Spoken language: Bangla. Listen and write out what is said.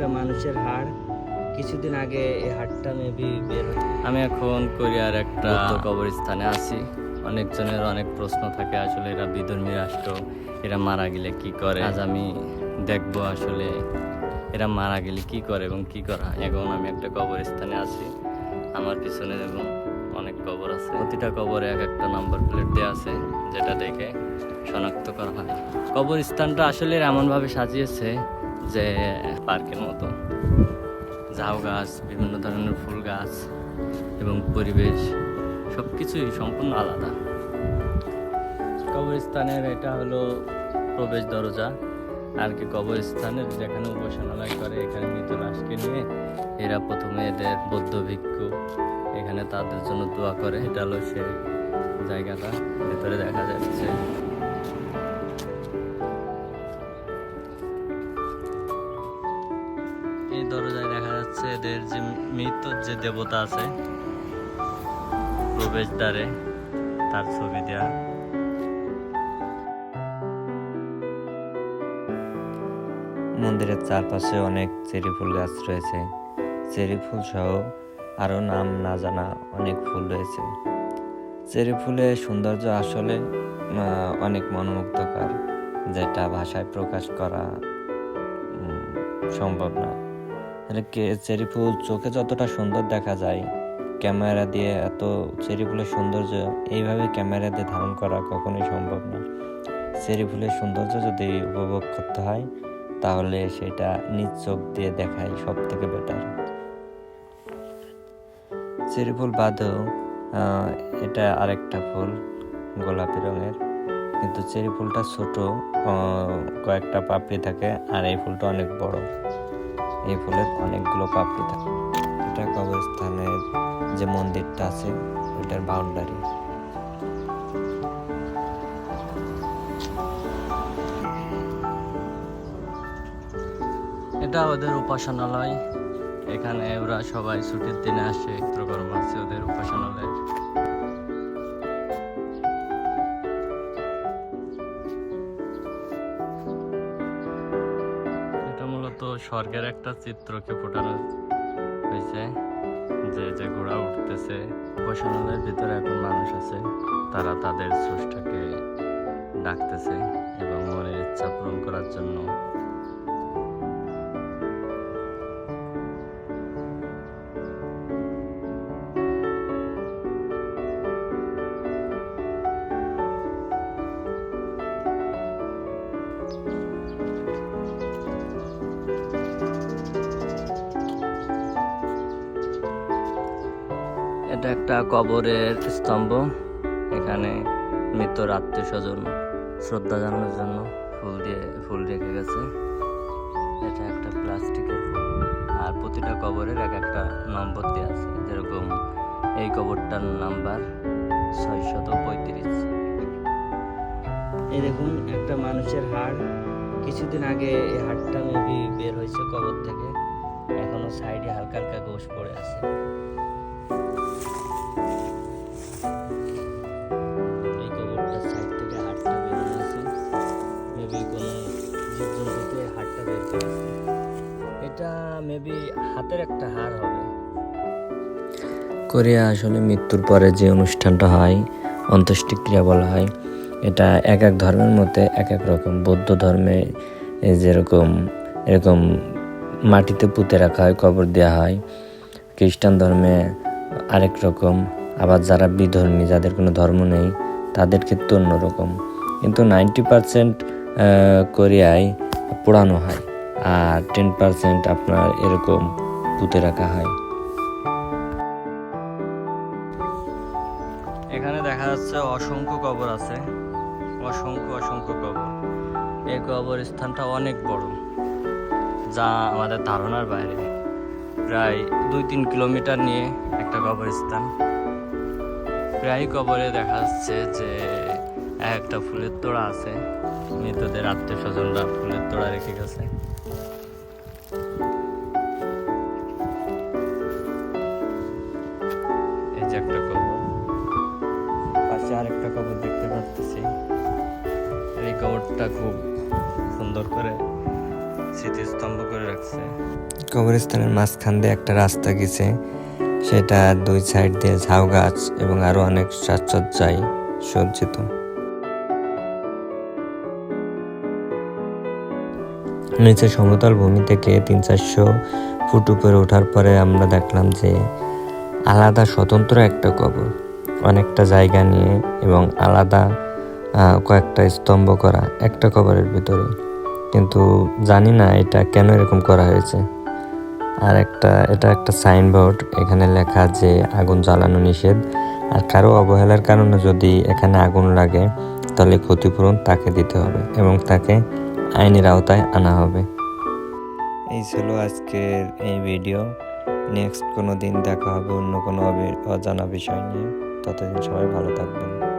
একটা মানুষের হাড়। কিছুদিন আগে এই হাড়টা মেবি বের আমি এখন কোরিয়ার একটা কবরস্থানে আছি। অনেকজনের অনেক প্রশ্ন থাকে, আসলে এরা বিধর্মী রাষ্ট্র, এরা মারা গেলে কি করে? আজ আমি দেখব আসলে এরা মারা গেলে কি করে এবং কি করা। এখন আমি একটা কবরস্থানে আছি, আমার পিছনে এবং অনেক কবর আছে। প্রতিটা কবরে এক একটা নাম্বার প্লেট দেওয়া আছে, যেটা দেখে শনাক্ত করা হয়। কবরস্থানটা আসলে এমনভাবে সাজিয়েছে যে পার্কের মতো। ঝাউ গাছ, বিভিন্ন ধরনের ফুল গাছ এবং পরিবেশ সব কিছুই সম্পূর্ণ আলাদা। কবরস্থানের এটা হলো প্রবেশ দরজা। আর কি কবরস্থানের যেখানে উপাসনালয় করে, এখানে মৃত লাশকে নিয়ে এরা প্রথমে এদের বৌদ্ধ ভিক্ষু এখানে তাদের জন্য দোয়া করে। এটা হলো সেই জায়গাটা। ভেতরে দেখা যাচ্ছে দরজায় দেখা যাচ্ছে এদের যে মৃত যে দেবতা আছে, প্রবেশদ্বারে তার ছবি দেওয়া মন্দিরের চারপাশে অনেক চেরি ফুল গাছ রয়েছে। চেরি ফুল সহ আরও নাম না জানা অনেক ফুল রয়েছে। চেরি ফুলের সৌন্দর্য আসলে অনেক মনোমুগ্ধকর, যেটা ভাষায় প্রকাশ করা সম্ভব না। চেরি ফুল চোখে যতটা সুন্দর দেখা যায়? ক্যামেরা দিয়ে এত চেরি ফুলের সৌন্দর্য এইভাবে ক্যামেরা দিয়ে ধারণ করা কখনোই সম্ভব না। চেরি ফুলের সৌন্দর্য যদি উপভোগ করতে হয়, তাহলে সেটা নিজ চোখ দিয়ে দেখাই সব থেকে বেটার চেরি ফুল বাদেও এটা আরেকটা ফুল, গোলাপি রঙের। কিন্তু চেরি ফুলটা ছোট কয়েকটা পাপড়ি থাকে, আর এই ফুলটা অনেক বড়। এই ফুলের অনেকগুলো পাপড়ি থাকে। এটা কবরস্থানের যে মন্দিরটা আছে ওটার বাউন্ডারি এটা ওদের উপাসনালয়। এখানে ওরা সবাই ছুটির দিনে আসে চিত্রকর্ম আছে ওদের উপাসনালয় স্বর্গের একটা চিত্রকে ফোটানো হয়েছে যে যে ঘোড়া উঠতেছে। উপাসনালয়ের ভিতরে এখন মানুষ আছে, তারা তাদের স্রষ্টাকে ডাকতেছে এবং মনের ইচ্ছা পূরণ করার জন্য এটা একটা কবরের স্তম্ভ। এখানে মৃত্যুর আত্মীয় স্বজন শ্রদ্ধা জানানোর জন্য ফুল দিয়ে, ফুল রেখে গেছে। এটা একটা প্লাস্টিকের আর প্রতিটা কবরের এক একটা নম্বর দেওয়া আছে। যেরকম এই কবরটার নাম্বার ছয়শত পঁয়ত্রিশ। এই দেখুন, একটা মানুষের হাড়। কিছুদিন আগে এই হাড়টা মেবি বের হয়েছে কবর থেকে। এখনও সাইডে হালকা হালকা গোশ পড়ে আছে। হাতের একটা হাড় হবে। কোরিয়া আসলে মৃত্যুর পরে যে অনুষ্ঠানটা হয় অন্ত্যেষ্টিক্রিয়া বলা হয়, এটা এক এক ধর্মের মধ্যে এক এক রকম। বৌদ্ধ ধর্মে যেরকম, এরকম মাটিতে পুঁতে রাখা হয়, কবর দেওয়া হয়। খ্রিস্টান ধর্মে আরেক রকম। আবার যারা বিধর্মী, যাদের কোনো ধর্ম নেই, তাদের ক্ষেত্রে অন্যরকম কিন্তু নাইনটি পারসেন্ট কোরিয়ায় পোড়ানো হয়। আর টেন পারসেন্ট আপনার এরকম পুঁতে রাখা হয়। এখানে দেখা যাচ্ছে অসংখ্য কবর আছে। অসংখ্য অসংখ্য কবর। এই কবরস্থানটা অনেক বড়, যা আমাদের ধারণার বাইরে। প্রায় দুই তিন কিলোমিটার নিয়ে একটা কবরস্থান। প্রায় কবরে দেখা যাচ্ছে যে একটা ফুলের তোড়া আছে। মৃতদের আত্মীয় স্বজনরা ফুলের তোড়া রেখে গেছে। যে একটা কবর পাশে আরেকটা কবর দেখতে পাচ্ছি। এই কবরটা খুব সুন্দর করে স্মৃতিস্তম্ভ করে রাখছে। কবরস্থানের মাঝখান দিয়ে একটা রাস্তা গেছে। সেটা দুই সাইড দিয়ে ঝাউ গাছ এবং আরও অনেক সাজসজ্জায় সজ্জিত। নিচে সমতল ভূমি থেকে তিন চারশো ফুট উপরে ওঠার পরে আমরা দেখলাম যে আলাদা স্বতন্ত্র একটা কবর, অনেকটা জায়গা নিয়ে এবং আলাদা কয়েকটা স্তম্ভ করা একটা কবরের ভিতরে। কিন্তু জানি না এটা কেন এরকম করা হয়েছে। আর একটা, এটা একটা সাইনবোর্ড, এখানে লেখা যে আগুন জ্বালানো নিষেধ। আর কারও অবহেলার কারণে যদি এখানে আগুন লাগে, তাহলে ক্ষতিপূরণ তাকে দিতে হবে এবং তাকে আইনের আওতায় আনা হবে। এই ছিল আজকের এই ভিডিও। নেক্সট কোনো দিন দেখা হবে অন্য কোনো অজানা বিষয় নিয়ে। ততদিন সবাই ভালো থাকবেন।